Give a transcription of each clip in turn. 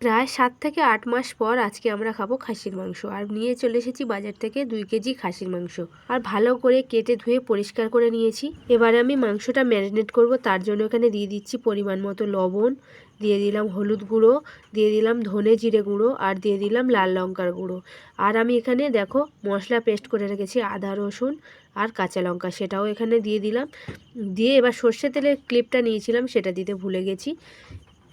প্রায় সাত থেকে আট মাস পর আজকে আমরা খাব খাসির মাংস। আর নিয়ে চলে এসেছি বাজার থেকে দুই কেজি খাসির মাংস। আর ভালো করে কেটে ধুয়ে পরিষ্কার করে নিয়েছি। এবারে আমি মাংসটা ম্যারিনেট করব, তার জন্য এখানে দিয়ে দিচ্ছি পরিমাণ মতো লবণ, দিয়ে দিলাম হলুদ গুঁড়ো, দিয়ে দিলাম ধনে জিরে গুঁড়ো, আর দিয়ে দিলাম লাল লঙ্কার গুঁড়ো। আর আমি এখানে দেখো মশলা পেস্ট করে রেখেছি, আদা, রসুন, আর কাঁচা লঙ্কা, সেটাও এখানে দিয়ে দিলাম। দিয়ে এবার সর্ষে তেলের ক্লিপটা নিয়েছিলাম, সেটা দিতে ভুলে গেছি।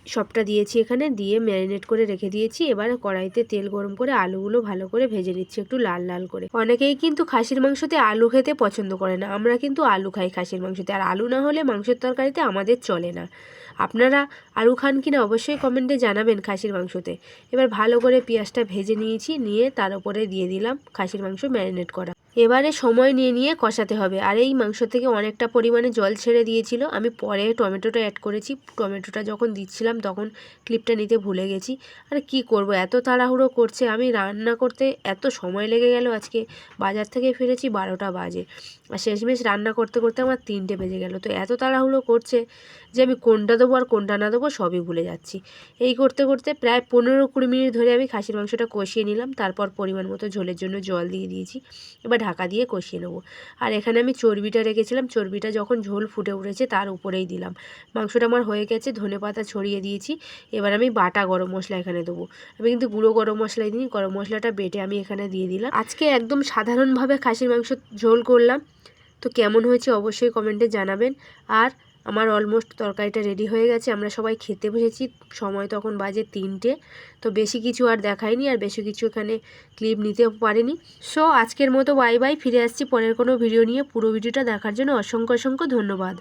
সবটা দিয়েছি এখানে, দিয়ে ম্যারিনেট করে রেখে দিয়েছি। এবার কড়াইতে তেল গরম করে আলুগুলো ভালো করে ভেজে নিচ্ছি একটু লাল লাল করে। অনেকেই কিন্তু খাসির মাংসতে আলু খেতে পছন্দ করে না। আমরা কিন্তু আলু খাই খাসির মাংসতে। আর আলু না হলে মাংসের তরকারিতে আমাদের চলে না। আপনারা আলু খান কিনা অবশ্যই কমেন্টে জানাবেন খাসির মাংসতে। এবার ভালো করে পেঁয়াজটা ভেজে নিয়েছি, নিয়ে তার উপরে দিয়ে দিলাম খাসির মাংস ম্যারিনেট করা। এবারে সময় নিয়ে নিয়ে কষাতে হবে। আর এই মাংস থেকে অনেকটা পরিমাণে জল ছেড়ে দিয়েছিল। আমি পরে টমেটোটা অ্যাড করেছি। টমেটোটা যখন দিচ্ছিলাম তখন ক্লিপটা নিতে ভুলে গেছি। আর কি করব? এত তাড়াহুড়ো করছে। আমি রান্না করতে এত সময় লেগে গেল আজকে। বাজার থেকে ফিরেছি বারোটা বাজে। আর শেষমেশ রান্না করতে করতে আমার তিনটে বেজে গেল। তো এত তাড়াহুড়ো করছে যে আমি কোনটা দেবো আর কোনটা না দেবো সবই ভুলে যাচ্ছি। এই করতে করতে প্রায় পনেরো কুড়ি মিনিট ধরে আমি খাসির মাংসটা কষিয়ে নিলাম। তারপর পরিমাণ মতো ঝোলের জন্য জল দিয়ে দিয়েছি। এবার ঢাকা দিয়ে কষিয়ে নেব। আর এখানে আমি চর্বিটা রেখেছিলাম। চর্বিটা যখন ঝোল ফুটে উঠেছে তার উপরেই দিলাম। মাংসটা আমার হয়ে গেছে, ধনে পাতা ছড়িয়ে দিয়েছি। এবার আমি বাটা গরম মশলা এখানে দেবো। আমি কিন্তু গুঁড়ো গরম মশলাই দিই গরম মশলাটা বেটে আমি এখানে দিয়ে দিলাম। আজকে একদম সাধারণভাবে খাসির মাংস ঝোল করলাম। তো কেমন হয়েছে অবশ্যই কমেন্টে জানাবেন। আর আমার অলমোস্ট তরকারিটা রেডি হয়ে গেছে, আমরা সবাই খেতে বসেছি, সময় তখন বাজে তিনটে, তো বেশি কিছু আর দেখায়নি আর বেশি কিছু এখানে ক্লিপ নিতেও পারেনি। সো আজকের মতো বাই বাই ফিরে আসছি পরের কোনো ভিডিও নিয়ে, পুরো ভিডিওটা দেখার জন্য অসংখ্য অসংখ্য ধন্যবাদ।